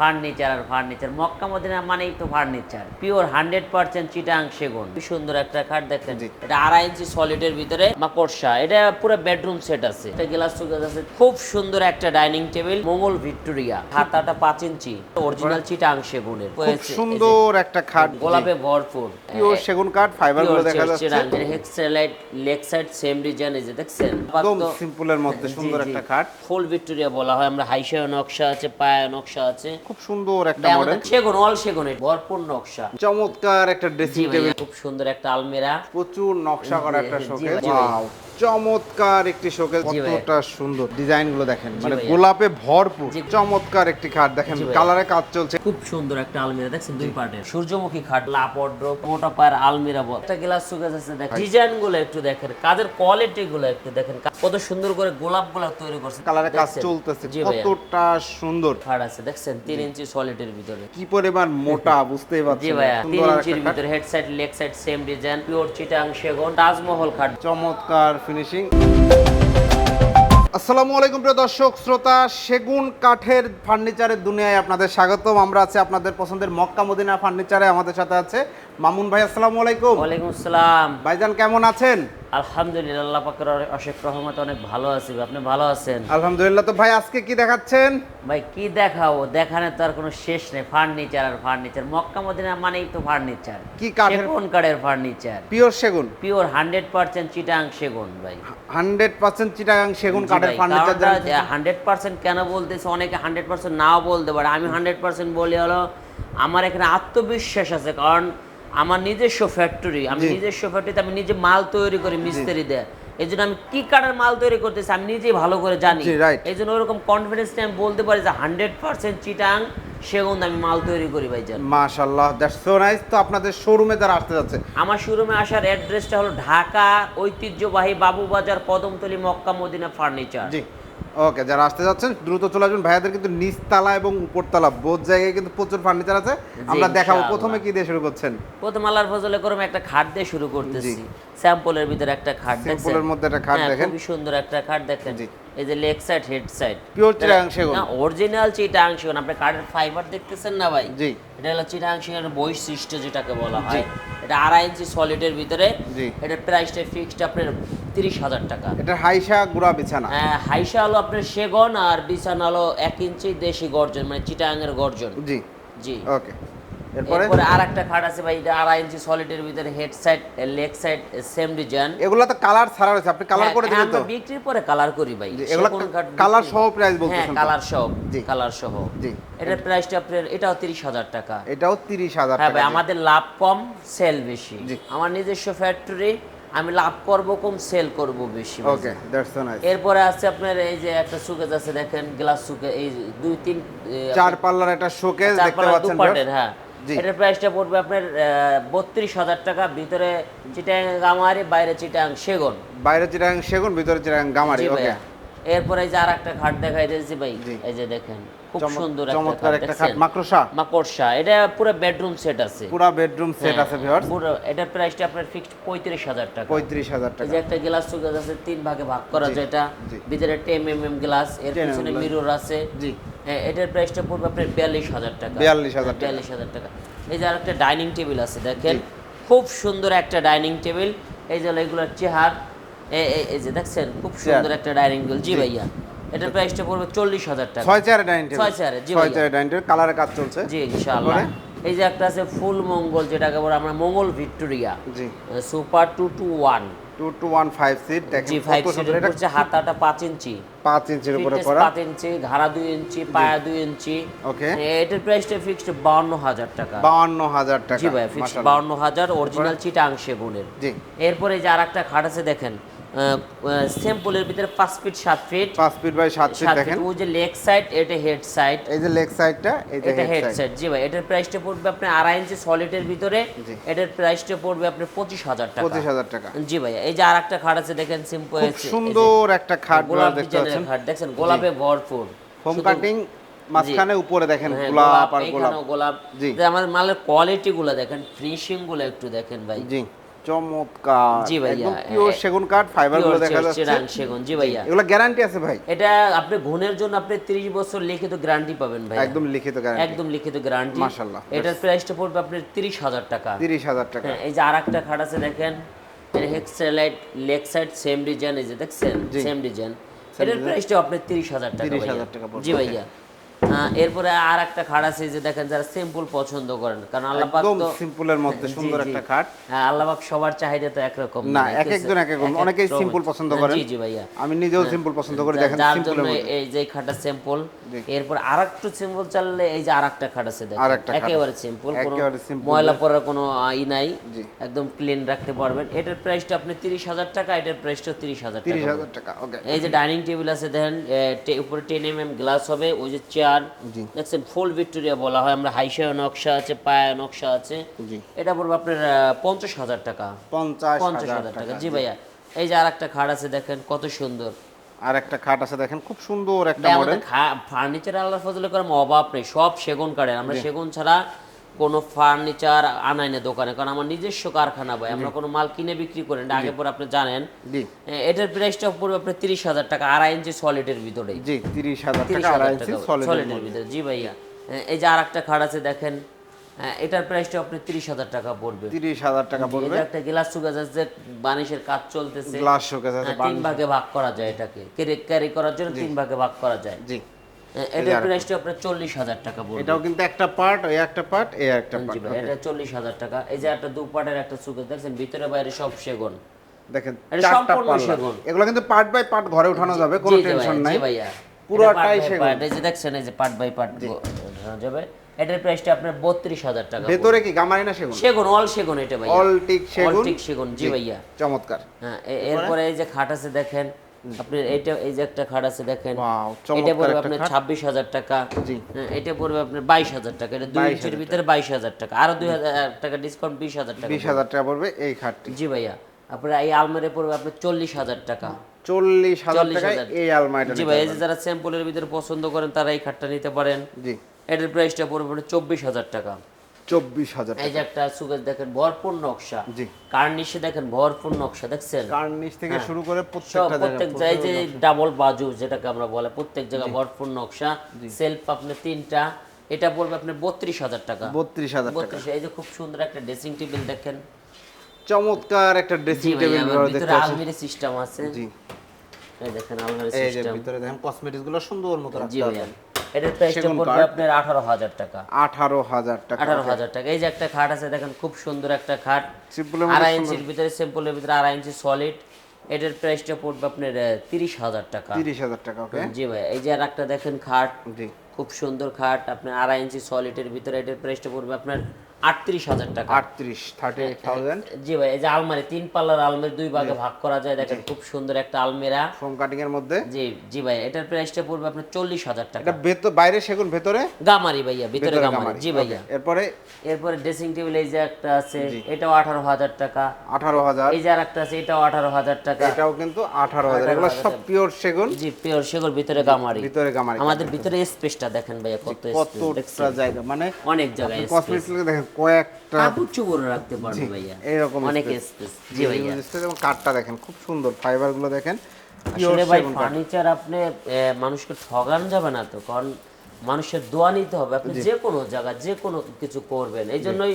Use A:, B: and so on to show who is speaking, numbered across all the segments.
A: Furniture আর furniture. Mecca Medina মানেই তো furniture. Pure hundred percent Chittagong সেগুন। কি সুন্দর একটা খাট দেখেন। এটা আড়াই ইঞ্চি সলিডের ভিতরে মাকড়সা এটা পুরো বেডরুম সেট আছে। এটা গ্লাস সুগাজ আছে। খুব সুন্দর একটা ডাইনিং টেবিল মঙ্গল ভিক্টোরিয়া হাতাটা পাঁচ ইঞ্চি। অরিজিনাল চিটাং সেগুনের।
B: সুন্দর একটা খাট।
A: গোলাপে ভরপুর।
B: পিওর সেগুন কাঠ ফাইবারগুলো দেখা যাচ্ছে।
A: হেক্সালাইট লেগ সাইড সেম ডিজাইন এই যে দেখছেন?
B: একদম সিম্পলের মধ্যে সুন্দর একটা খাট।
A: ফুল ভিক্টোরিয়া বলা হয়। আমরা হাইশায় নকশা আছে পায়া নকশা আছে।
B: খুব সুন্দর একটা মডেল
A: সেগুন অল সেগুনের ভরপুর নকশা।
B: চমৎকার একটা ড্রেসিং টেবিল
A: খুব সুন্দর একটা আলমিরা।
B: প্রচুর নকশা করা একটা শোকেস ওয়াও চমৎকার একটি শোকেস। কতটা সুন্দর ডিজাইনগুলো দেখেন মানে গোলাপে ভরপুর চমৎকার একটি খাট। দেখেন। কালারে কাজ চলছে।
A: খুব সুন্দর একটা আলমিরা দেখছেন দুই পার্টের। সূর্যমুখী খাট লাপড্র মোটা পায়ের আলমিরা বল। একটা গ্লাস সুগাজ আছে দেখেন ডিজাইনগুলো একটু দেখেন কাজের কোয়ালিটি গুলো একটু দেখেন। কত সুন্দর করে গোলাপগুলা তৈরি করছে।
B: কালারে কাজ চলতেছে কতটা সুন্দর।
A: খাট আছে দেখছেন? তিন ইঞ্চি সলিডের ভিতরে।
B: কি পরিমাণ মোটা বুঝতেই
A: জি ভাইয়া। তিন ইঞ্চির ভিতরে head side leg side same design pure Chittagong সেগুন তাজমহল খাট।
B: চমৎকার ফিনিশিং আসসালামু আলাইকুম প্রিয় দর্শক, শ্রোতা, সেগুন কাঠের ফার্নিচারের দুনিয়ায় আপনাদের স্বাগতম। আমরা আছি আপনাদের পছন্দের মক্কা মদিনা ফার্নিচারে, আমাদের সাথে আছে মামুন ভাই আসসালামু আলাইকুম।
A: ওয়ালাইকুম আসসালাম।
B: ভাইজান কেমন আছেন?
A: আলহামদুলিল্লাহ আল্লাহ পাকের অশেষ রহমত অনেক ভালো আছি। আপনি ভালো আছেন?
B: আলহামদুলিল্লাহ। তো ভাই আজকে কি দেখাচ্ছেন?
A: ভাই কি দেখাবো? দেখানে তো আর কোনো শেষ নেই। ফার্নিচার আর ফার্নিচার। মক্কা মদিনা মানেই তো ফার্নিচার।
B: কি কাঠের
A: সেগুন কাঠের ফার্নিচার?
B: পিওর সেগুন।
A: পিওর হান্ড্রেড পার্সেন্ট চিটাং সেগুন ভাই।
B: হান্ড্রেড পার্সেন্ট চিটাং সেগুন কাঠের ফার্নিচার
A: হান্ড্রেড পার্সেন্ট কেন বলতেছে? অনেকে হান্ড্রেড পার্সেন্ট নাও বলতে পারে। আমি হান্ড্রেড পার্সেন্ট বলি হলো আমার এখানে আত্মবিশ্বাস আছে। কারণ আমার নিজস্ব ফ্যাক্টরি আমি। নিজস্ব ফ্যাক্টরিতে আমি নিজে মাল তৈরি করি মিস্ত্রি দেয়। এই জন্য আমি কি কাঠের মাল তৈরি করতেছি আমি নিজেই ভালো করে জানি। এই জন্য ওরকম কনফিডেন্স নিয়ে আমি বলতে পারি যে হান্ড্রেড পার্সেন্ট চিটাং সেগুন আমি মাল তৈরি করি ভাই জান
B: মাশাআল্লাহ দ্যাটস সো নাইস তো আপনাদের শোরুমে যারা আসতে যাচ্ছে?
A: আমার শোরুমে আসার অ্যাড্রেসটা হলো ঢাকা ঐতিহ্যবাহী Babubazar Kadamtali Mecca Medina furniture
B: জি। ওকে যারা আসতে যাচ্ছেন দ্রুত চলে আসবেন। ভাইয়াদের কিন্তু নিচতলা এবং উপরতলা বোধ জায়গায় কিন্তু প্রচুর ফার্নিচার আছে। আমরা দেখাবো প্রথমে কি দিয়ে শুরু করছেন।
A: প্রথম আল্লাহর ফজলে করম একটা খাট দিয়ে শুরু করতেছি। স্যাম্পলের ভিতরে একটা খাট দেখছেন?
B: Sample-এর মধ্যে একটা খাট
A: হ্যাঁ,
B: দেখেন।
A: খুবই সুন্দর একটা খাট দেখেন। এই যে leg side head side
B: Pure Chittagong সেগুন।
A: অরিজিনাল চিটাং সেগুন। আপনি কাঠের ফাইবার দেখতেছেন না ভাই?
B: জি।
A: এটা হলো চিটাং সেগুনের বৈশিষ্ট্য যেটাকে বলা হয়। এটা আড়াই ইঞ্চি সলিডের ভিতরে।
B: জি।
A: এটার প্রাইসটা ফিক্সড আপনার তিরিশ হাজার টাকা।
B: এটা হাইসা গুড়া বিছানা।
A: হ্যাঁ, হাইসা হলো আপনার সেগুন আর বিছানা হলো এক ইঞ্চি দেশি গর্জন মানে চিটাঙের গর্জন।
B: জি।
A: জি।
B: ওকে। এরপরে?
A: আর একটা খাট আছে ভাই এটা আড়াই ইঞ্চি সলিডের ভিতরে head side leg side same design
B: এগুলো তো কালার ছাড়া রয়েছে আপনি কালার করে দিবেন তো?
A: বিক্রির পরে কালার করি ভাই।
B: এগুলো কালার সহ প্রাইস
A: হ্যাঁ
B: বলতেছেন?
A: কালার সহ
B: জি।
A: কালার সহ।
B: জি।
A: এটার প্রাইসটা আপনার এটাও তিরিশ হাজার টাকা।
B: এটাও তিরিশ হাজার
A: হ্যাঁ ভাই আমাদের লাভ কম সেল বেশি। আমার নিজস্ব ফ্যাক্টরি আমি লাভ করব কম সেল করব বেশি
B: ওকে দ্যাটস সো নাইস
A: এরপরে আছে আপনার এই যে একটা সুকেজ আছে দেখেন গ্লাস সুকেজ এই দুই তিন
B: চার পাল্লার একটা শোকেস দেখতে পাচ্ছেন
A: হ্যাঁ। এটার প্রাইসটা পড়বে আপনার বত্রিশ হাজার টাকা ভিতরে চিটাং গামারি বাইরে চিটাং সেগুন।
B: বাইরে চিটাং সেগুন ভিতরে চিটাং গামারি ওকে
A: এরপরে এই যে আর একটা খাট দেখাই দিয়েছি ভাই এই যে দেখেন খুব সুন্দর
B: চমৎকার
A: একটা খাট
B: মাকড়সা।
A: মাকড়সা এটা পুরো বেডরুম সেট আছে।
B: পুরা বেডরুম সেট
A: হ্যাঁ,
B: আছে ভিউয়ার্স
A: পুরো এটার প্রাইসটা আপনার ফিক্সড পঁয়ত্রিশ হাজার টাকা।
B: পঁয়ত্রিশ হাজার
A: এই
B: টাকা।
A: যে একটা গ্লাস সুগাজ আছে তিন ভাগে ভাগ করা যেটা।
B: জি।
A: ভিতরে গ্লাস এর
B: 10 mm
A: পিছনে মিরর আছে।
B: জি।
A: হ্যাঁ এটার প্রাইসটা পড়বে আপনার বিয়াল্লিশ হাজার টাকা।
B: 42,000 টাকা।
A: টাকা। এই যে আরেকটা ডাইনিং টেবিল আছে দেখেন। খুব সুন্দর একটা ডাইনিং টেবিল এই যে এগুলোর চেহার এই যে দেখছেন খুব সুন্দর একটা ডাইনিং টেবিল। জি ভাইয়া এটার প্রাইসটা পড়বে চল্লিশ হাজার টাকা।
B: ছয় ডাইনিং টেবিল।
A: ছয় জি
B: ছয়। ডাইনিং টেবিল কাজ চলছে।
A: জি ইনশাআল্লাহ। এই যে একটা আছে ফুল মঙ্গল যেটাকে বলে আমরা মঙ্গল ভিক্টোরিয়া।
B: জি।
A: Super two two one.
B: Two two one five seat
A: জি ফাইভ
B: এটা
A: করছে হাতাটা পাঁচ ইঞ্চি।
B: পাঁচ ইঞ্চির উপরে করা।
A: পাঁচ ইঞ্চি ঘাড়া দুই ইঞ্চি পায়া দুই ইঞ্চি।
B: ওকে।
A: এটার প্রাইসটা ফিক্সড বাউন্ন হাজার টাকা।
B: বাউন্ন হাজার টাকা
A: জি ভাই ফিক্সড। বাউন্ন হাজার অরিজিনাল চিটাং সেগুনের
B: জি।
A: এরপরে যে আর একটা খাট আছে দেখেন স্যাম্পলের ভিতরে feet feet
B: feet by feet দেখেন।
A: ওই যে লেগ সাইড এটা হেড সাইড
B: এই যে লেগ সাইডটা
A: এটা
B: হেড সাইড
A: জি ভাই এটার প্রাইসটা পড়বে আপনার আড়াই ইঞ্চি সলিডের ভিতরে। এটার প্রাইসটা পড়বে আপনার টাকা।
B: পঁচিশ হাজার টাকা।
A: জি ভাই এই যে আর একটা খাট আছে দেখেন সিম্পল
B: সুন্দর একটা খাট
A: গোলাপ
B: দেখতে পাচ্ছেন।
A: খাট দেখছেন? গোলাপে ভরপুর।
B: হোম কাটিং মাঝখানে উপরে দেখেন
A: হ্যাঁ,
B: গোলাপ আর গোলাপ।
A: গোলাপ।
B: জি।
A: মালের কোয়ালিটি গুলো দেখেন ফিনিশিংগুলো একটু দেখেন ভাই।
B: জি। চমৎকার।
A: জি ভাইয়া,
B: পিওর সেগুন কাঠ ফাইবারগুলো দেখা যাচ্ছে।
A: সেগুন জি ভাইয়া।
B: এগুলো গ্যারান্টি আছে ভাই।
A: এটা আপনি ঘুণের জন্য আপনি 30 বছর লিখিত গ্যারান্টি পাবেন ভাই
B: একদম লিখিত গ্যারান্টি
A: একদম লিখিত গ্যারান্টি
B: মাশাআল্লাহ।
A: এটার প্রাইসটা পড়বে আপনার 30000 টাকা।
B: তিরিশ হাজার টাকা।
A: হ্যাঁ, এই যে আরেকটা খাট আছে দেখেন এটা হেক্সালাইট লেগ সাইড সেম ডিজাইন এই যে দেখছেন? সেম ডিজাইন এটার প্রাইসটা আপনার 30000 টাকা
B: 30,000
A: ভাইয়া।
B: টাকা
A: জি ভাইয়া। এরপরে আর একটা খাট আছে যে দেখেন যারা সিম্পল পছন্দ করেন কারণ আল্লাহ তো
B: সিম্পলের মধ্যে সুন্দর একটা খাট।
A: হ্যাঁ আল্লাহ সবার চাহিদা তো একরকম
B: না, এক একজন এক এক রকম।
A: এক এক
B: অনেকেই simple পছন্দ
A: হ্যাঁ,
B: করেন।
A: জি জি ভাইয়া।
B: আমি নিজেও সিম্পল পছন্দ করি দেখেন সিম্পলের মধ্যে।
A: এই যে খাটটা সিম্পল এরপর আর একটু সিম্পল চাললে এই যে আর একটা খাট আছে দেখেন। একেবারে সিম্পল কোনো। ময়লা পড়ার কোনো ই নাই। একদম ক্লিন রাখতে পারবেন। এটার প্রাইসটা আপনি তিরিশ হাজার টাকা এটার প্রাইসটা তিরিশ হাজার টাকা।
B: তিরিশ হাজার টাকা ওকে
A: এই যে ডাইনিং টেবিল আছে দেখেন উপরে টেন এম এম গ্লাস হবে ওই যে চেয়ার
B: জি।
A: দেখছেন ফুল ভিক্টোরিয়া বলা হয় আমরা হাইসা নকশা আছে পায়া নকশা আছে। এটা পড়বে আপনার পঞ্চাশ হাজার টাকা।
B: পঞ্চাশ হাজার
A: টাকা জি ভাইয়া এই যে আর একটা খাট আছে দেখেন কত সুন্দর।
B: আর একটা খাট আছে দেখেন খুব সুন্দর একটা মডেল
A: ফার্নিচার আল্লাহ ফজলে করে অভাব নেই সব সেগুন কাঠের। আমরা সেগুন ছাড়া কোনো ফার্নিচার আনাই না দোকানে কারণ আমার নিজস্ব কারখানা ভাই আমরা কোনো মাল কিনে বিক্রি করি না। আগে পরে আপনি জানেন এটার প্রাইসটা পড়বে আপনার তিরিশ হাজার টাকা আড়াই ইঞ্চি সলিডের ভিতরে
B: জি তিরিশ হাজার
A: সলিডের ভিতরে। জি ভাইয়া এই যে আর একটা খাট আছে দেখেন এটার প্রাইসটা আপনি তিরিশ হাজার টাকা পড়বে।
B: তিরিশ হাজার টাকা পড়বে।
A: একটা গ্লাস সুগাজ আছে বানিশের কাজ চলতেছে।
B: গ্লাস শোকেস আছে
A: হ্যাঁ, তিন ভাগে ভাগ করা যায় এটাকে। ক্যারি করার জন্য তিন ভাগে ভাগ করা যায়।
B: জি।
A: এটার প্রাইসটা আপনার চল্লিশ হাজার টাকা পড়বে।
B: এটাও কিন্তু একটা পার্ট এই একটা পার্ট এই একটা পার্ট
A: এটা চল্লিশ হাজার টাকা। এই যে একটা দু পাটের একটা সুকেস দেখছেন? ভিতরে বাইরে সব সেগুন।
B: দেখেন
A: সম্পূর্ণ সেগুন।
B: এগুলো কিন্তু পার্ট বাই পার্ট ঘরে উঠানো যাবে কোনো টেনশন নাই।
A: ভাইয়া।
B: পুরোটাই সেগুন।
A: এই যে দেখছেন এই যে পার্ট বাই পার্ট যাবে। এটার প্রাইসটা আপনার বত্রিশ হাজার টাকা
B: ভেতরে কি গামারি না সেগুন?
A: সেগুন অল সেগুন এটা ভাইয়া।
B: অল টিক সেগুন।
A: ঠিক সেগুন, জি ভাইয়া।
B: চমৎকার।
A: হ্যাঁ এরপরে এই যে খাট আছে দেখেন আপনি এইটা এই যে একটা খাট আছে দেখেন এটা পড়বে আপনার। ছাব্বিশ হাজার টাকা।
B: জি।
A: এটা পড়বে আপনার বাইশ হাজার টাকা। এটা দুই ইঞ্চির ভিতরে বাইশ হাজার টাকা। আরও দুই হাজার টাকা ডিসকাউন্ট বিশ হাজার টাকা
B: বিশ হাজার টাকা পড়বে এই খাটটি।
A: জি ভাইয়া। আপনার এই আলমারি পড়বে আপনার চল্লিশ হাজার টাকা।
B: চল্লিশ হাজার
A: চল্লিশ
B: এই আলমারিটা
A: জি ভাই এই যে। যারা স্যাম্পলের ভিতরে পছন্দ করেন তারা এই খাটটা নিতে পারেন।
B: জি।
A: এটার প্রাইসটা পড়বে আপনার চব্বিশ হাজার টাকা।
B: চব্বিশ হাজার
A: এই যে একটা সুগেজ দেখেন ভরপুর নকশা।
B: জি।
A: কার্নিশে দেখেন ভরপুর নকশা দেখছেন?
B: কার্নিশ থেকে শুরু করে প্রত্যেকটা
A: প্রত্যেক জায়গায় যে ডাবল বাজু যেটাকে আমরা বলে প্রত্যেক জায়গায় ভরপুর নকশা। সেলফ আপনার তিনটা এটা পড়বে আপনার বত্রিশ হাজার টাকা।
B: বত্রিশ হাজার
A: বত্রিশ এই যে খুব সুন্দর একটা ড্রেসিং টেবিল দেখেন।
B: চমৎকার একটা ড্রেসিং টেবিল দেখতে
A: সিস্টেম আছে।
B: জি।
A: এই দেখেন আলমিরা
B: এই যে ভিতরে দেখেন কসমেটিক্সগুলো সুন্দর মতো পারবেন
A: এটার প্রাইসটা পড়বে আপনার আঠারো হাজার টাকা।
B: আঠারো হাজার টাকা
A: আঠারো হাজার টাকা। এই যে একটা খাট আছে দেখেন খুব সুন্দর একটা খাট। আড়াই ইঞ্চির ভিতরে সিম্পলের ভিতরে আড়াই ইঞ্চি সলিড এটার প্রাইসটা পড়বে আপনার তিরিশ হাজার টাকা।
B: তিরিশ হাজার টাকা ওকে
A: জি ভাই এই যে আর একটা দেখেন খাট।
B: জি।
A: খুব সুন্দর খাট আপনার আড়াই ইঞ্চি সলিডের ভিতরে এটার প্রাইসটা পড়বে আপনার আটত্রিশ হাজার টাকা।
B: আটত্রিশ থার্টি থাউজেন্ড
A: জি ভাই এই যে আলমারি তিন পাল্লার আলমারি দুই ভাগে ভাগ করা যায়। দেখেন খুব সুন্দর একটা আলমিরা।
B: ফোম কাটিং এর মধ্যে?
A: জি জি ভাই এটার প্রাইসটা পড়বে আপনার চল্লিশ হাজার টাকা।
B: এটা ভেতর বাইরে সেগুন ভেতরে?
A: গামারি ভাইয়া ভিতরে গামারি। জি ভাইয়া।
B: এরপরে?
A: এরপরে ড্রেসিং টেবিল এই যে একটা আছে এটাও আঠারো হাজার টাকা।
B: আঠারো হাজার।
A: এই যে আর একটা আছে এটাও আঠারো হাজার টাকা।
B: এটাও কিন্তু আঠারো হাজার। এগুলো সব পিওর সেগুন।
A: জি পিওর সেগুর ভিতরে গামারি।
B: ভিতরে গামারি
A: আমাদের ভিতরে স্পেসটা দেখেন ভাইয়া কত?
B: কতটা জায়গা মানে
A: অনেক জায়গায়
B: কসমেটিক্স দেখেন কয়েকটা
A: কাপড় চোপড় রাখতে পারবে ভাইয়া।
B: এইরকম
A: অনেক স্পেস জি ভাইয়া।
B: এবং কাঠটা দেখেন খুব সুন্দর ফাইবারগুলো দেখেন।
A: আসলে ভাই ফার্নিচার আপনি মানুষকে ঠগানো যাবে না তো কারণ মানুষের দোয়া নিতে হবে। আপনি যে কোনো জায়গা যে কোনো কিছু করবেন। এই জন্যই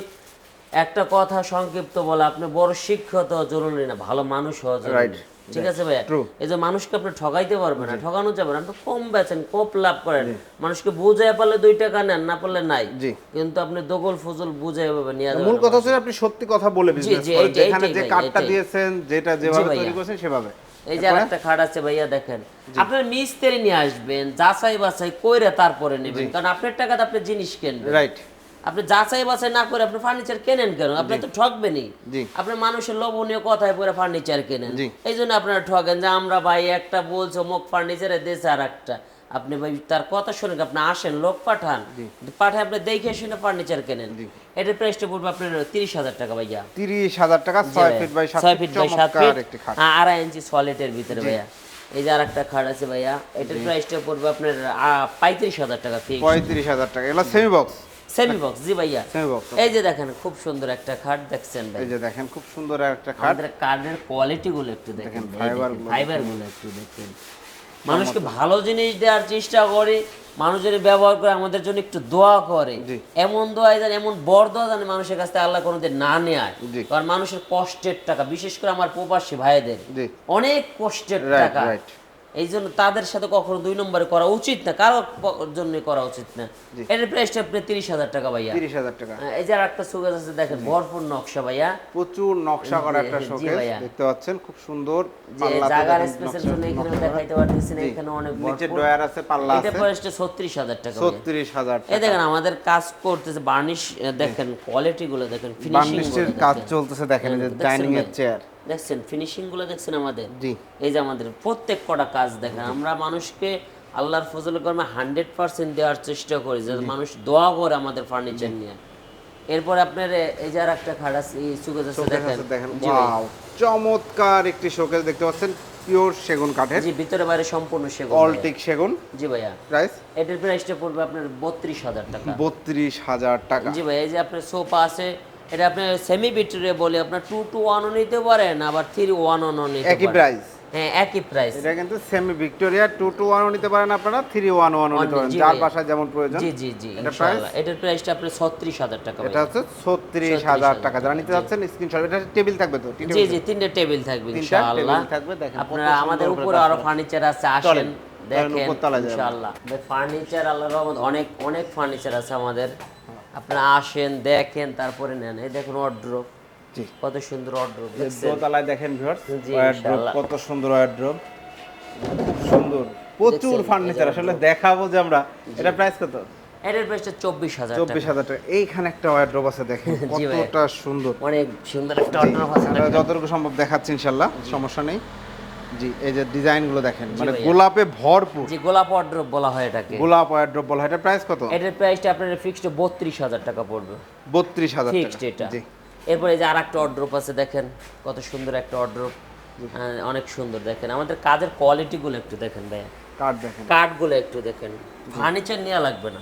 A: একটা কথা সংক্ষিপ্ত বলা আপনি বড় শিক্ষিত জরুরি না ভালো মানুষ হওয়া জরুরি. ঠিক আছে ভাইয়া? এই যে মানুষকে আপনি ঠগাইতে পারবেন না ঠগানো যাবে না। আপনি কম বেচেন কম লাভ করেন। মানুষকে বুঝাই পারলে দুই টাকা নেন না পারলে নাই। কিন্তু আপনি দগল ফজল বুঝাই পাবে নিয়ে যাবেন
B: মূল কথা হচ্ছে আপনি সত্যি কথা বলে বিজনেস করেন যেখানে যে
A: এইটাই।
B: দিয়েছেন যেটা যেভাবে তৈরি করেছেন সেভাবে।
A: এই যে আরেকটা খাট আছে ভাইয়া দেখেন। আপনার মিস্ত্রি নিয়ে আসবেন যাচাই বাছাই কইরা তারপরে নেবেন। কারণ আপনার টাকাতে আপনি জিনিস কিনবেন।
B: রাইট
A: আপনি যাচাই বাছাই না করে আপনি ফার্নিচার কেনেন কেন? আপনি তো ঠকবেনই। আপনি মানুষের লোভনীয় কথায় পরে ফার্নিচার কেনেন। এই জন্য আপনারা ঠকেন যে আমরা ভাই একটা বলছো মুখ ফার্নিচারে দেশে আর একটা আপনি ভাই তার কথা শুনে আপনি আসেন লোক পাঠান? পাঠায় আপনি দেখে শুনে ফার্নিচার কেনেন। এটার প্রাইসটা পড়বে আপনার তিরিশ হাজার টাকা ভাইয়া।
B: তিরিশ হাজার টাকা ছয় ফিট বাই
A: ছয়
B: ফিট
A: বাই সাত ফিট আড়াই ইঞ্চি সলিডের ভিতরে ভাইয়া। এই যে আর একটা খাট আছে ভাইয়া এটার প্রাইসটা পড়বে আপনার পঁয়ত্রিশ হাজার টাকা
B: পঁয়ত্রিশ হাজার টাকা এগুলো সেমি বক্স
A: সেমি বক্স জি ভাইয়া। এই যে দেখেন খুব সুন্দর একটা খাট দেখছেন ভাই
B: এই যে দেখেন খুব সুন্দর একটা খাট
A: আমাদের কার্ডের কোয়ালিটি গুলো একটু দেখেনগুলো ফাইবারগুলো একটু দেখেন। মানুষকে ভালো জিনিস দেওয়ার চেষ্টা করে মানুষের ব্যবহার করে আমাদের জন্য একটু দোয়া করে। এমন দোয়া যেন এমন বড় দোয়া যেন মানুষের কাছ থেকে আল্লাহ কোনোদিন না নেয়। কারণ মানুষের কষ্টের টাকা বিশেষ করে আমার প্রবাসী ভাইদের। অনেক কষ্টের টাকা. এই জন্য তাদের সাথে কখনো দুই নম্বরে করা উচিত না কারও জন্য করা উচিত না। এটার প্রাইসটা আপনি তিরিশ হাজার টাকা ভাইয়া।
B: তিরিশ হাজার টাকা।
A: এই যে আর একটা সুগার আছে দেখেন ভরপুর নকশা ভাইয়া।
B: প্রচুর নকশা করা একটা শোকেস। দেখতে পাচ্ছেন খুব সুন্দর।
A: জায়গার স্পেসের জন্য এখানে দেখাইতে পারতেছি না এখানে অনেক
B: নিচে। ড্রয়ার আছে পাল্লা আছে।
A: এটা প্রাইসটা ছত্রিশ হাজার টাকা।
B: ছত্রিশ হাজার
A: এই দেখেন আমাদের কাজ করতেছে বার্নিশ দেখেন কোয়ালিটি গুলো দেখেন ফিনিশিং
B: কাজ চলতেছে দেখেন যে ডাইনিং এর চেয়ার
A: দেখছেন ফিনিশিংগুলো দেখছেন আমাদের?
B: জি।
A: এই যে আমাদের প্রত্যেক কটা কাজ দেখেন আমরা মানুষকে আল্লাহর ফজল কর্মে হান্ড্রেড পার্সেন্ট দেওয়ার চেষ্টা করি যাতে মানুষ দোয়া করে আমাদের ফার্নিচার নিয়ে। এরপর আপনার এই যে আর একটা খাট আছে এই আছে দেখেন।
B: ওয়াও চমৎকার একটি শোকেস দেখতে পাচ্ছেন পিওর সেগুন কাঠের।
A: জি ভিতরে বাইরে সম্পূর্ণ সেগুন
B: অল
A: ভাইয়া।
B: টিক সেগুন।
A: জি ভাইয়া।
B: প্রাইস?
A: এটার প্রাইসটা পড়বে আপনার বত্রিশ হাজার টাকা।
B: বত্রিশ হাজার টাকা।
A: জি ভাই এই যে আপনার সোফা আছে এটা আপনি সেমি ভিক্টোরিয়া বলে আপনার টু টু ওয়ানও নিতে পারেন আবার থ্রি ওয়ান ওয়ানও নিতে
B: একই প্রাইস
A: হ্যাঁ একই প্রাইস
B: এটা কিন্তু semi Victoria two two one নিতে পারেন আপনারা থ্রি ওয়ান ওয়ান নিতে পারেন। যার। বাসায় যেমন প্রয়োজন
A: জি জি জি
B: এটা
A: ইনশাআল্লাহ। এটার প্রাইসটা ছত্রিশ হাজার টাকা
B: এটা। হচ্ছে ছত্রিশ হাজার টাকা। যারা নিতে যাচ্ছেন স্ক্রিনশট এটা টেবিল থাকবে তো?
A: জি জি তিনটে টেবিল থাকবে ইনশাআল্লাহ।
B: থাকবে, দেখেন
A: আপনারা আমাদের উপরে
B: আরও
A: ফার্নিচার আছে আসেন দেখেন ইনশাআল্লাহ। ফার্নিচার আল্লাহর রহমত অনেক অনেক ফার্নিচার আছে আমাদের। আপনারা আসেন দেখেন তারপরে নেন। এই দেখুন অর্ড্রপ কত সুন্দর অর্ড্রপ
B: দোতলায় দেখেন ভিউয়ার্স
A: জি,
B: কত সুন্দর ওয়ারড্রপ খুব সুন্দর। প্রচুর ফার্নিচার আসলে দেখাবো যে আমরা এটা প্রাইস কত?
A: এটার প্রাইসটা চব্বিশ হাজার
B: চব্বিশ হাজার টাকা। এইখানে একটা ওয়ারড্রপ আছে দেখেন কতটা সুন্দর।
A: অনেক সুন্দর একটা
B: জি,
A: আছে।
B: যতটুকু সম্ভব দেখাচ্ছি ইনশাল্লাহ সমস্যা নেই। জি এই যে ডিজাইনগুলো দেখেন মানে গোলাপে ভরপুর।
A: যে গোলাপ অর্ডার বলা হয় এটাকে।
B: গোলাপ ওয়ারড্রপ বলা হয় এটা প্রাইস কত?
A: এটার প্রাইসটা আপনার ফিক্সড বত্রিশ হাজার টাকা পড়বে।
B: বত্রিশ হাজার
A: ফিক্সড
B: টাকা
A: এটা।
B: জি।
A: এরপরে যে আর একটা অর্ড্রপ আছে দেখেন কত সুন্দর একটা অর্ড্রপ অনেক সুন্দর দেখেন। আমাদের কাজের কোয়ালিটিগুলো একটু দেখেন ভাইয়া।
B: কার্ড দেখেন।
A: কাঠগুলো একটু দেখেন। ফার্নিচার নেওয়া লাগবে না।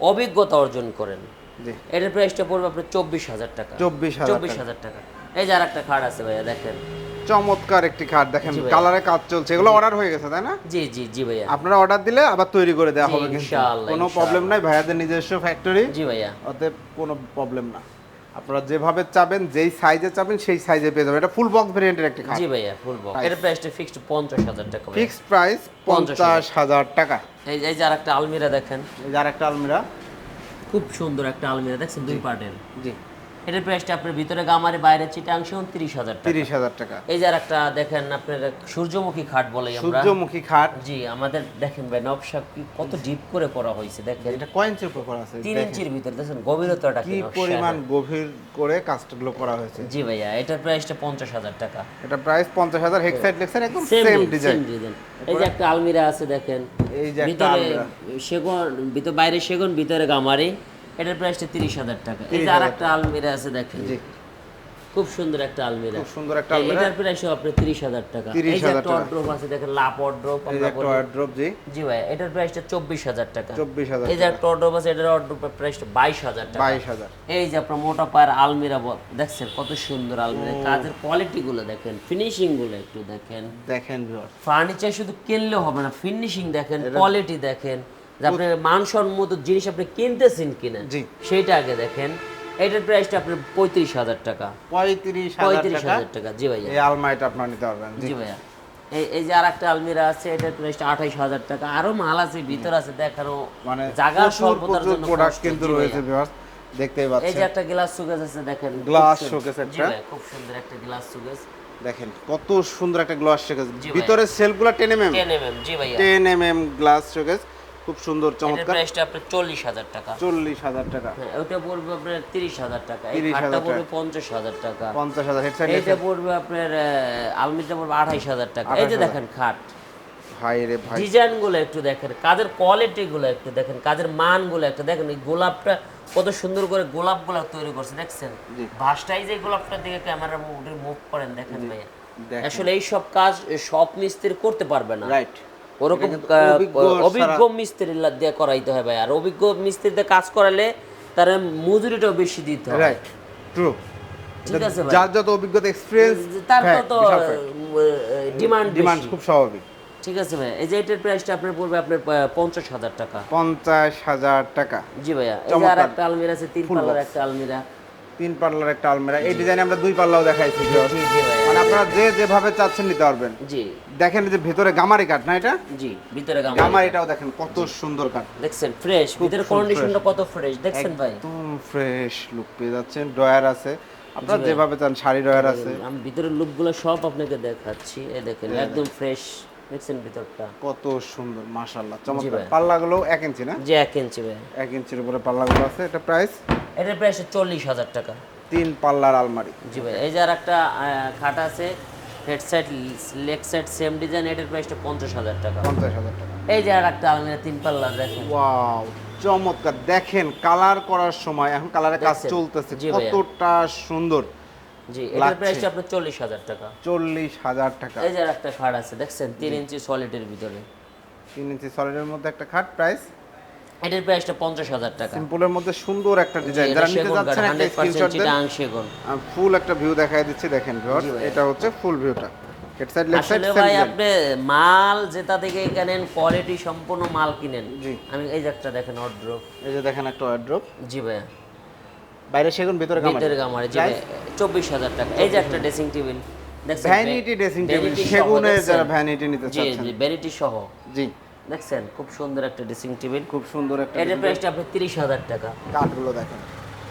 A: অভিজ্ঞতা অর্জন করেন। এটার প্রাইসটা পড়বে আপনার চব্বিশ হাজার টাকা।
B: চব্বিশ হাজার
A: চব্বিশ হাজার টাকা। এই যে আর একটা খাট আছে ভাইয়া দেখেন।
B: চমৎকার একটি খাট দেখেন কালারে কাজ চলছে এগুলো অর্ডার হয়ে গেছে তাই না?
A: জি জি জি ভাইয়া।
B: আপনারা অর্ডার দিলে আবার তৈরি করে দেওয়া হবে কিন্তু।
A: ইনশাআল্লাহ,
B: কোনো প্রবলেম নাই ভাইয়াদের নিজস্ব ফ্যাক্টরি
A: জি ভাইয়া।
B: অতএব কোনো প্রবলেম না। আপনারা যেভাবে চাবেন যেই সাইজে চাবেন সেই সাইজে পেয়ে যাবেন। এটা ফুল বক্স ভেরিয়েন্টের একটি খাট।
A: জি ভাইয়া ফুল বক্স এটার প্রাইসটা ফিক্সড পঞ্চাশ হাজার টাকা
B: ফিক্সড প্রাইস পঞ্চাশ হাজার। টাকা।
A: এই এই যে আর একটা আলমিরা দেখেন।
B: এই যার একটা আলমিরা।
A: খুব সুন্দর একটা আলমিরা দেখছেন? দুই পার্টের।
B: জি।
A: এটার প্রাইসটা আপনার ভিতরে গামারে বাইরে চিটাংশ উনত্রিশ হাজার টাকা।
B: তিরিশ হাজার টাকা।
A: এই যে একটা দেখেন আপনার সূর্যমুখী খাট বলে আমরা।
B: সূর্যমুখী খাট।
A: জি আমাদের দেখেন ভাই নকশা কি কত ডিপ করে করা হয়েছে দেখেন।
B: এটা কয় ইঞ্চির উপর করা আছে?
A: তিন ইঞ্চির ভিতরে দেখেন গভীরতাটা
B: কি পরিমাণ গভীর করে কাজগুলো করা হয়েছে।
A: জি ভাইয়া এটার প্রাইসটা পঞ্চাশ হাজার টাকা।
B: এটা প্রাইস পঞ্চাশ হাজার হেক্সাইড লেক্সাইড একদম
A: সেম
B: ডিজাইন
A: এই যে একটা আলমিরা আছে দেখেন।
B: এই যে
A: ভিতরে
B: আলমিরা।
A: সেগুন ভিতরে বাইরে সেগুন ভিতরে গামারি। এটার প্রাইসটা তিরিশ হাজার টাকা। এই যে আর একটা আলমিরা আছে দেখেন।
B: জি।
A: খুব সুন্দর একটা আলমিরা।
B: খুব সুন্দর একটা আলমিরা।
A: এটার প্রাইসও আপনার তিরিশ হাজার টাকা। এই যে একটা। অর্ড্রপ আছে দেখেন অর্ড্রপ
B: এই যে একটা ওয়ার্ড্রপ জি।
A: জি ভাই এটার প্রাইসটা চব্বিশ হাজার টাকা।
B: চব্বিশ হাজার
A: এই যে একটা অর্ড্রপ আছে এটার অর্ড্রপের প্রাইসটা বাইশ হাজার টাকা।
B: বাইশ হাজার।
A: এই যে আপনার মোটা পায়ের আলমিরা দেখছেন কত সুন্দর আলমিরা। কাজের কোয়ালিটি গুলো দেখেন ফিনিশিংগুলো একটু দেখেন।
B: দেখেন
A: ফার্নিচার শুধু কিনলে হবে না ফিনিশিং দেখেন কোয়ালিটি দেখেন। যে আপনি মানসম্মত জিনিস আপনি কিনতেছেন কিনা
B: জি।
A: সেইটা আগে দেখেন। এটার প্রাইসটা আপনার পঁয়ত্রিশ হাজার টাকা।
B: পঁয়ত্রিশ হাজার
A: পঁয়ত্রিশ
B: টাকা
A: হাজার টাকা জি ভাইয়া।
B: এই আলমারিটা আপনারা নিতে পারবেন জি।
A: ভাইয়া। এই এই যে আর একটা আলমিরা আছে এটার প্রাইসটা আঠাইশ হাজার টাকা। আরও মাল আছে ভিতর আছে দেখানো
B: মানে
A: জায়গা স্বল্পতার জন্য
B: প্রোডাক্ট কিন্তু রয়েছে ভিউয়ার্স দেখতেই
A: এই যে একটা গ্লাস সুকেস আছে দেখেন খুব
B: Glass
A: সুন্দর।
B: showcase
A: জি
B: একটা।
A: খুব সুন্দর একটা গ্লাস সুকেস
B: দেখেন কত সুন্দর একটা গ্লাস শোকেস ভিতরে সেলফগুলো ten M M
A: ten M জি ভাইয়া।
B: Ten M M glass showcase খুব সুন্দর চমৎকার।
A: প্রাইসটা আপনার চল্লিশ হাজার টাকা।
B: চল্লিশ হাজার টাকা।
A: হ্যাঁ ওটা পড়বে আপনার তিরিশ হাজার টাকা। এই
B: 30,000
A: খাটটা পড়বে পঞ্চাশ হাজার টাকা।
B: পঞ্চাশ হাজার সাইড
A: পড়বে আপনার আলমিটা পড়বে আঠাইশ হাজার টাকা। এই যে দেখেন খাট।
B: ভাই রে ভাই।
A: ডিজাইন একটু দেখেন কাজের কোয়ালিটি গুলো একটু দেখেন কাজের মানগুলো একটু দেখেন। এই গোলাপটা কত সুন্দর করে গোলাপ গোলাপ তৈরি করছে দেখছেন। ভাসটাই যে গোলাপটার দিকে ক্যামেরা মুভ করেন দেখেন ভাইয়া। আসলে এই সব কাজ সব মিস্ত্রি করতে পারবে না।
B: রাইট
A: ওরকম
B: অভিজ্ঞ
A: মিস্ত্রি দিয়ে করাইতে হয় ভাই। আর অভিজ্ঞ মিস্ত্রিতে কাজ করালে তার মজুরিটাও বেশি দিতে হয়।
B: রাইট ট্রু
A: ঠিক আছে
B: যার যত অভিজ্ঞতা এক্সপিরিয়েন্স
A: তার তো ডিমান্ড
B: ডিমান্ড খুব স্বাভাবিক।
A: ঠিক আছে ভাই। এই যে এটার প্রাইসটা আপনার পড়বে আপনার পঞ্চাশ হাজার টাকা।
B: পঞ্চাশ হাজার টাকা।
A: জি ভাইয়া। এই আর একটা আলমিরা আছে তিন পাল্লার একটা আলমিরা।
B: তিন পাল্লার একটা আলমিরা। এই ডিজাইনে আমরা দুই পাল্লাও দেখাইছি
A: জি জি
B: মানে আপনারা যে যেভাবে চাচ্ছেন নিতে পারবেন।
A: জি।
B: দেখেন এই যে ভিতরে গামারি কাঠ না এটা?
A: জি ভিতরে গামারি
B: গামারিটাও দেখেন কত সুন্দর কাঠ।
A: দেখছেন ফ্রেশ ভিতরে কন্ডিশনটা কত ফ্রেশ দেখছেন ভাই?
B: একদম ফ্রেশ লুক পেয়ে যাচ্ছেন ড্রয়ার আছে। আপনারা যেভাবে চান শাড়ি ড্রয়ার আছে।
A: আমি ভিতরের লুকগুলো সব আপনাকে দেখাচ্ছি। এই দেখেন একদম ফ্রেশ দেখছেন ভিতরটা?
B: কত সুন্দর মাশাআল্লাহ চমৎকার। পাল্লাগুলো এক ইঞ্চি না?
A: যে এক ইঞ্চি ভাই।
B: এক ইঞ্চির উপরে পাল্লাগুলো আছে এটা প্রাইস
A: এটার প্রাইস চল্লিশ হাজার টাকা।
B: তিন পাল্লার আলমারি।
A: জি ভাই এই যে আর একটা খাট আছে head side leg side same design এটার প্রাইসটা পঞ্চাশ হাজার টাকা।
B: পঞ্চাশ হাজার টাকা।
A: এই যে আর একটা আলমিরা তিন পাল্লা দেখেন।
B: ওয়াও চমৎকার। দেখেন কালার করার সময় এখন কালারের কাজ চলতেছে।
A: জি
B: কতটা সুন্দর।
A: জি এটার
B: লাগছে।
A: প্রাইসটা আপনার চল্লিশ হাজার টাকা।
B: চল্লিশ হাজার টাকা।
A: এই যে একটা খাট আছে দেখছেন? তিন ইঞ্চি সলিডের ভিতরে।
B: তিন ইঞ্চি সলিডের মধ্যে একটা খাট প্রাইস
A: এটার প্রাইসটা পঞ্চাশ হাজার টাকা।
B: সিম্পলের মধ্যে সুন্দর একটা ডিজাইন যারা নিতে যাচ্ছেন একটা স্ক্রিনশট দেন। ফুল একটা ভিউ দেখাই দিচ্ছি দেখেন ভিউয়ার্স এটা হচ্ছে ফুল ভিউটা
A: আসলে ভাই আপনি মাল যেটা থেকে কেনেন কোয়ালিটি সম্পূর্ণ মাল কিনেন। আমি এই যে একটা দেখেন অর্ডার
B: এই যে দেখেন একটা ওয়ার্ড্রপ
A: জি ভাই
B: বাইরে সেগুন ভিতরে
A: ভিতরে গামারে জি চব্বিশ হাজার টাকা। এই যে একটা ড্রেসিং টেবিল দেখছেন
B: ভ্যানিটি ড্রেসিং টেবিল সেগুনের যারা ভ্যানিটি নিতে চাচ্ছেন।
A: জি ভ্যানিটি সহ।
B: জি।
A: দেখছেন খুব সুন্দর একটা ড্রেসিং টেবিল
B: খুব সুন্দর একটা
A: এটার প্রাইসটা আপনি তিরিশ হাজার টাকা।
B: কাঠগুলো দেখেন।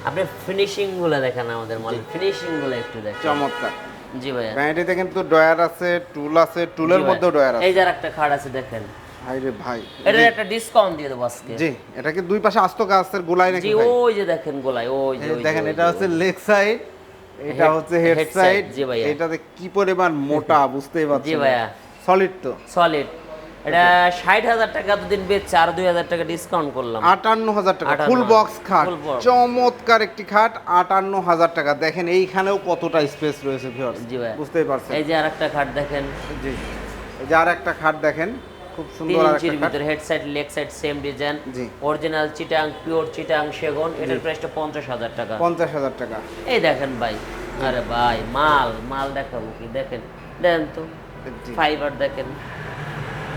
A: আপনি ফিনিশিংগুলো দেখেন আমাদের মাল ফিনিশিংগুলো একটু দেখেন।
B: চমৎকার।
A: জি ভাইয়া।
B: ভ্যানিটিতে কিন্তু ড্রয়ার আছে টুল আছে টুলের। মধ্যেও ড্রয়ার আছে।
A: এই যে আর একটা খাট আছে দেখেন।
B: ভাই
A: এটার একটা ডিসকাউন্ট দিয়ে দেবো আজকে।
B: জি এটা কি দুই পাশে আস্ত গাছের নাকি
A: জি ওই যে দেখেন গোলাই ওই যে
B: দেখেন এটা হচ্ছে লেগ সাইড এটা হচ্ছে হেড
A: head side,
B: সাইড
A: জি ভাইয়া।
B: এটাতে কি পরিমাণ মোটা বুঝতেই
A: জি ভাইয়া।
B: সলিড তো।
A: সলিড এটা ষাট হাজার টাকা বেচছে আর দুই হাজার টাকা ডিসকাউন্ট করলাম।
B: আটান্ন হাজার টাকা। ফুল বক্স খাট। চমৎকার একটি খাট আটান্ন হাজার টাকা। দেখেন এইখানেও কতটা স্পেস রয়েছে
A: জি
B: বুঝতেই পারছেন।
A: এই যে আর একটা খাট দেখেন।
B: জি। এই যে আর একটা খাট দেখেন। খুব সুন্দর
A: ইঞ্চির ভিতরে head side leg side same design original Chittagong pure Chittagong সেগুন। এটার প্রাইসটা পঞ্চাশ হাজার টাকা।
B: পঞ্চাশ হাজার টাকা।
A: এই দেখেন ভাই। আরে ভাই মাল মাল দেখাবো কি? দেখেন তো। ফাইবার দেখেন।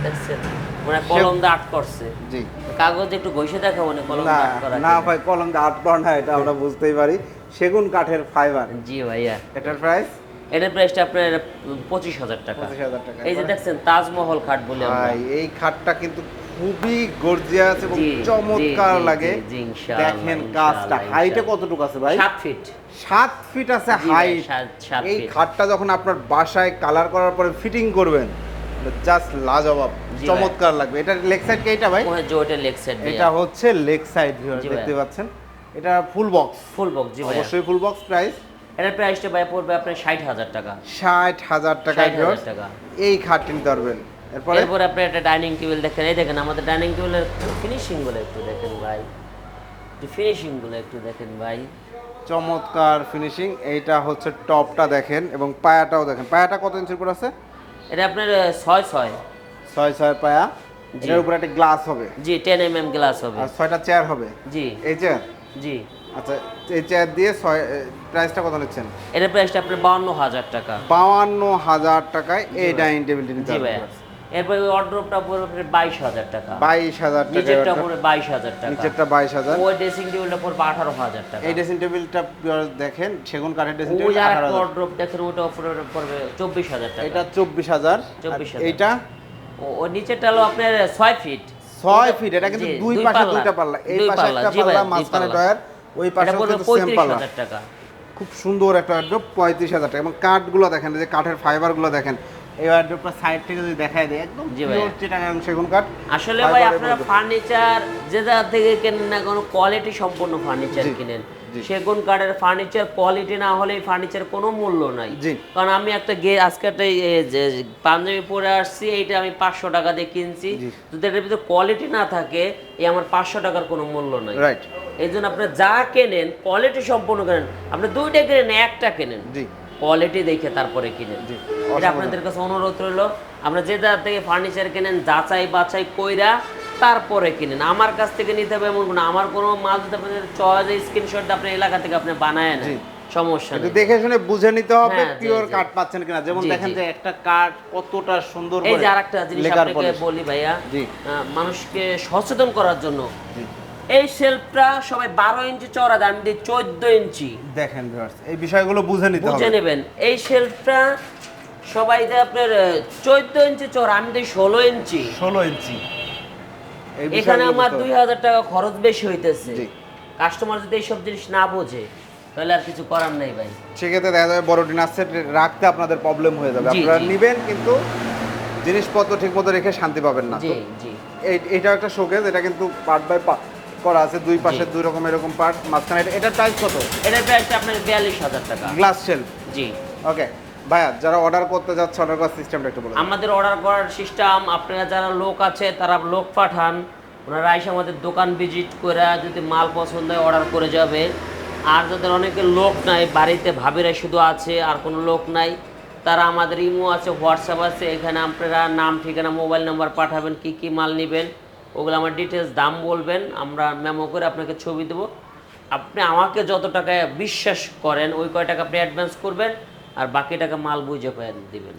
A: দেখছেন? মানে কলম আট করছে।
B: জি।
A: কাগজ একটু ঘষে দেখাবো না কলম করা
B: না ভাই কলম আট পার না এটা আমরা বুঝতেই পারি। সেগুন কাঠের ফাইবার
A: জি ভাইয়া।
B: এটার প্রাইস
A: এটার প্রাইসটা আপনার পঁচিশ হাজার টাকা। এই যে দেখছেন তাজমহল খাট বলে
B: এই খাটটা কিন্তু খুবই গর্জিয়াস এবং চমৎকার লাগে। দেখেন কাজটা। হাইটে কতটুকু আছে ভাই?
A: সাত ফিট
B: সাত ফিট আছে হাইট এই খাটটা যখন আপনার বাসায় কালার করার পরে ফিটিং করবেন জাস্ট লাজবাব চমৎকার লাগবে। এটা লেগ সাইড কে এটা ভাই?
A: যে লেগ সাইড
B: এটা হচ্ছে লেগ সাইড। দেখতে পাচ্ছেন? এটা ফুল বক্স
A: ফুল বক্স জি ভাই
B: অবশ্যই ফুল বক্স প্রাইস
A: এটার প্রাইসটা ভাই পড়বে আপনার ষাট হাজার টাকা।
B: ষাট হাজার টাকা
A: 60,000 টাকা।
B: এই খাটটি ধরবেন। এরপরে?
A: এরপর আপনি একটা ডাইনিং টেবিল দেখেন। এই দেখেন আমাদের ডাইনিং টেবিলের ফিনিশিংগুলো একটু দেখেন ভাই। ফিনিশিংগুলো একটু দেখেন ভাই।
B: চমৎকার ফিনিশিং এইটা হচ্ছে টপটা দেখেন এবং পায়াটাও দেখেন। পায়াটা কত ইঞ্চির উপর আছে?
A: এটা আপনার ছয় ছয়।
B: ছয় ছয় পায়া। এটার উপরে একটা গ্লাস হবে।
A: জি টেন এম এম গ্লাস হবে।
B: আর ছয়টা চেয়ার হবে?
A: জি।
B: এই চেয়ার
A: জি।
B: আচ্ছা এই চেয়ার দিয়ে ছয় প্রাইসটা কত নিচ্ছেন?
A: এটার প্রাইসটা আপনার বাউন্ন হাজার টাকা।
B: বাউান্ন হাজার টাকায় এই ডাইনিং টেবিলটি নিতে
A: জি
B: পারবেন
A: ভাই এরপর পড়বে বাইশ হাজার টাকা।
B: বাইশ হাজার টাকা
A: নিচেরটা পড়বে বাইশ হাজার টাকা।
B: নিচেরটা বাইশ হাজার।
A: ওই ড্রেসিং টেবিলটা পড়বে আঠারো হাজার টাকা।
B: এই ড্রেসিং টেবিলটা দেখেন সেগুন কাঠের ড্রেসিং
A: ওই
B: টেবিল
A: আর
B: হাজার।
A: অর্ডার দেখেন ওটা পড়বে চব্বিশ হাজার টাকা।
B: এটা চব্বিশ হাজার।
A: 24,000
B: এইটা?
A: ও- নিচেরটা হলো আপনার ছয় ফিট
B: ছয় ফিট এটা কিন্তু দুই পাশে দুইটা পাল্লা। এই পাশে একটা পাল্লা মাঝখানে। ডয়ার ওই পাশে
A: পঁয়ত্রিশ হাজার টাকা।
B: খুব সুন্দর একটা ওয়ার্ড্রপ পঁয়ত্রিশ হাজার টাকা। এবং কাঠগুলো দেখেন যে কাঠের ফাইবারগুলো দেখেন। এই ওয়ার্ড্রপটা সাইড থেকে যদি দেখায় দেয় একদম
A: জি ভাই।
B: চিটাগাং সেগুন কাঠ
A: আসলে ভাই আপনারা ফার্নিচার যে জায়গা থেকে কেনেন না কোনো কোয়ালিটি সম্পন্ন ফার্নিচার কিনেন। সেগুন কাঠের ফার্নিচার কোয়ালিটি না হলে ফার্নিচার কোনো মূল্য নাই। কারণ আমি একটা গে আজকে একটা পাঞ্জাবি পরে আসছি এইটা আমি পাঁচশো টাকা দিয়ে কিনছি। যদি এটার ভিতরে কোয়ালিটি না থাকে এই আমার পাঁচশো টাকার কোনো মূল্য নাই।
B: রাইট
A: এই জন্য আপনি যা কেনেন কোয়ালিটি সম্পূর্ণ কেনেন। আপনি দুইটা কেনেন একটা কেনেন। কোয়ালিটি দেখে তারপরে কিনেন। এটা আপনাদের কাছে অনুরোধ রইল। আমরা যে জায়গা থেকে ফার্নিচার কেনেন যাচাই বাছাই কইরা তারপরে কিনেন। আমার কাছ থেকে নিতে হবে এমন কোনো আমার কোনো মাল যদি আপনাদের চয়েস স্ক্রিনশট আপনার এলাকা থেকে আপনি বানায়। নেন। সমস্যা নেই।
B: দেখে শুনে বুঝে নিতে হবে
A: হ্যাঁ,
B: পিওর। কাঠ পাচ্ছেন কিনা। যেমন দেখেন যে একটা কাঠ কতটা সুন্দর
A: এই যে আরেকটা জিনিস আপনাকে বলি ভাইয়া মানুষকে সচেতন করার জন্য। এই শেলফটা সবাই বারো ইঞ্চি চড়া দেয় আমি দিই চোদ্দ ইঞ্চি।
B: দেখেন এই বিষয়গুলো বুঝে নিতে
A: বুঝে
B: হবে।
A: নেবেন। এই শেলফটা সবাই দেয় আপনার চোদ্দ ইঞ্চি চড়া আমি দিই ষোলো ইঞ্চি।
B: ষোলো ইঞ্চি।
A: এখানে আমার দুই হাজার টাকা খরচ বেশি হইতেছে। কাস্টমার যদি এইসব জিনিস না বোঝে তাহলে আর কিছু করার নেই ভাই।
B: সেক্ষেত্রে দেখা যাবে বড় ডিনার সেট রাখতে আপনাদের প্রবলেম হয়ে যাবে। আপনারা। নিবেন কিন্তু জিনিসপত্র ঠিক মতো রেখে শান্তি পাবেন না।
A: জি জি।
B: এই- এটা একটা শোকেস এটা কিন্তু পার্ট বাই পার্ট করা আছে দুই পাশে দুই রকম এরকম পার্ট মাঝখানে এটা- প্রাইস কত?
A: এটার প্রাইস আপনার বিয়াল্লিশ হাজার টাকা।
B: গ্লাস শেলফ
A: জি।
B: ওকে ভাইয়া, যারা অর্ডার করতে যাচ্ছে অর্ডার করার সিস্টেমটা একটু বলুন।
A: আমাদের অর্ডার করার সিস্টেম আপনারা যারা লোক আছে, তারা লোক পাঠান। ওনারা এসে আমাদের দোকান ভিজিট করে, যদি মাল পছন্দ হয় অর্ডার করে যাবে। আর যাদের অনেকে লোক নাই, বাড়িতে ভাবিরা শুধু আছে, আর কোনো লোক নাই, তারা আমাদের ইমো আছে, হোয়াটসঅ্যাপ আছে, এখানে আপনারা নাম, ঠিকানা, মোবাইল নাম্বার পাঠাবেন, কি কি মাল নেবেন, ওগুলো আমার ডিটেলস দাম বলবেন, আমরা মেমো করে আপনাকে ছবি দেবো। আপনি আমাকে যত টাকা বিশ্বাস করেন, ওই কয় টাকা আপনি অ্যাডভান্স করবেন আর বাকি টাকা মাল বুঝে পেয়ে দিবেন।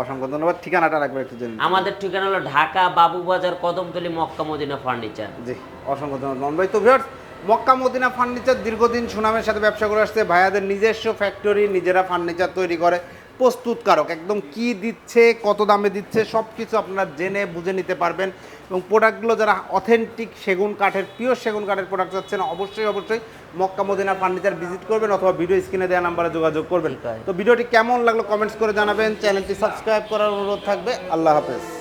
B: অসংখ্য ধন্যবাদ। ঠিকানাটা রাখবেন একটু জেনে
A: আমাদের ঠিকানা হলো Dhaka Babubazar Kadamtali Mecca Medina furniture.
B: জি অসংখ্য ধন্যবাদ। ভাই তো ভিউয়ার্স মক্কা মদিনা ফার্নিচার দীর্ঘদিন সুনামের সাথে ব্যবসা করে আসছে। ভাইয়াদের নিজস্ব ফ্যাক্টরি নিজেরা ফার্নিচার তৈরি করে। প্রস্তুতকারক একদম কি দিচ্ছে কত দামে দিচ্ছে সব কিছু আপনারা জেনে বুঝে নিতে পারবেন। এবং প্রোডাক্টগুলো যারা অথেন্টিক সেগুন কাঠের পিওর সেগুন কাঠের প্রোডাক্ট চাচ্ছেন অবশ্যই অবশ্যই মক্কা মদিনা ফার্নিচার ভিজিট করবেন অথবা ভিডিও স্ক্রিনে দেওয়া নাম্বারে যোগাযোগ করবেন। তো ভিডিওটি কেমন লাগল কমেন্টস করে জানাবেন। চ্যানেলটি সাবস্ক্রাইব করার অনুরোধ থাকবে। আল্লাহ হাফেজ।